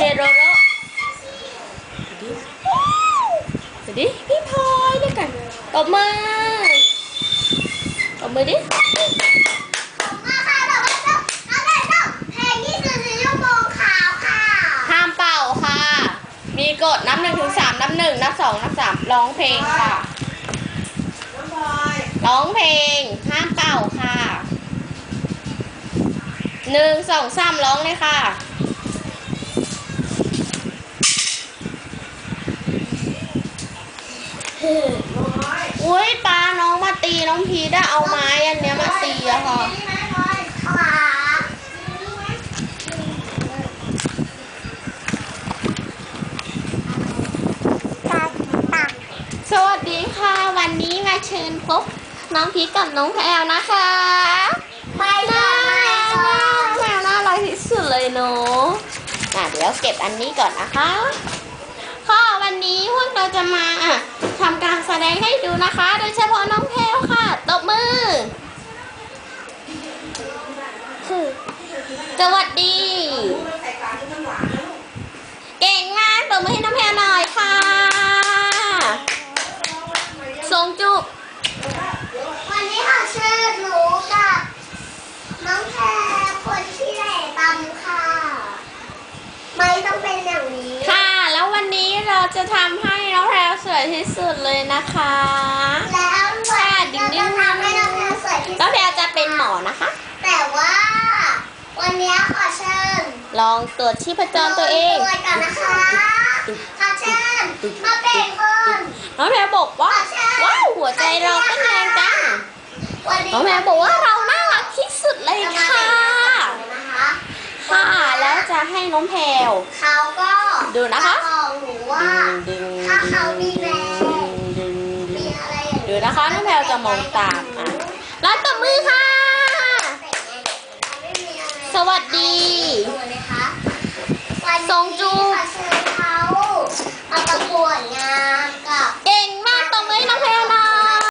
ชโรโรสวัสดีพี่พลอยด้วยกันตบมือตบมือดิขอบคุณมากค่ะต่อไปก็น้องเด็กต้องเพลงยี่สิบสี่ชั่วโมงขาวค่ะห้ามเป่าค่ะ มีกฎนับหนึ่งถึงสามนับหนึ่งนับสองนับสามร้องเพลงค่ะน้องพลอยร้องเพลง ห้ามเป่าค่ะหนึ่งสองสามร้องเลยค่ะ น้อย อุ้ยปลาน้องมาตี น้องพีได้เอาไม้อันเนี้ยมาตีอะค่ะ สวัสดีค่ะ วันนี้มาเชิญพบน้องพีกับน้องแพลวนะคะไม่น่าได้รักมาแพลวน่ารักที่สุดเลยเนาะอะเดี๋ยวเก็บอันนี้ก่อนนะคะค่ะวันนี้พวกเราจะมาอะทำการแสดงให้ดูนะคะ โดยเฉพาะน้องแพล สวัสดีใส่ปลาที่มันหวานนะลูกเก่งมากตบมือให้น้องแพลวหน่อยค่ะทรงจุบวันนี้ขอเชิญหนูกับน้องแพรคนที่ไหนตำค่ะ ไม่ต้องเป็นอย่างนี้ ค่ะ แล้ววันนี้เราจะทำให้น้องแพรวสวยที่สุดเลยนะคะ แล้ววันนี้เราจะทำให้น้องแพรสวยที่ น้ สุ อง ด แพรวจะเป็นหมอนะคะ แต่ว่า วันนี้ขอเชิญ ลองตรวจชีพจรตัวเองตัวกันนะคะขอเชิญมาเป็นคนน้องแพรวบอกว่าว้าวหัวใจเราเต้นแรงจังวันนี้น้องแพรวบอกว่าเราน่ารักที่สุดเลยจะมาค่ะเป็นคนนะคะค่ะแล้วจะให้น้องแพรวเขาก็ดูนะคะจบอกหนูว่าดึงถ้าเขามีแรงดึงดึมีงอะไรอย่างดูนะคะน้องแพรวจะมองตามอะแล้วตบมือค่ะ สวัสดีเลยคะวันนี้ทรงจู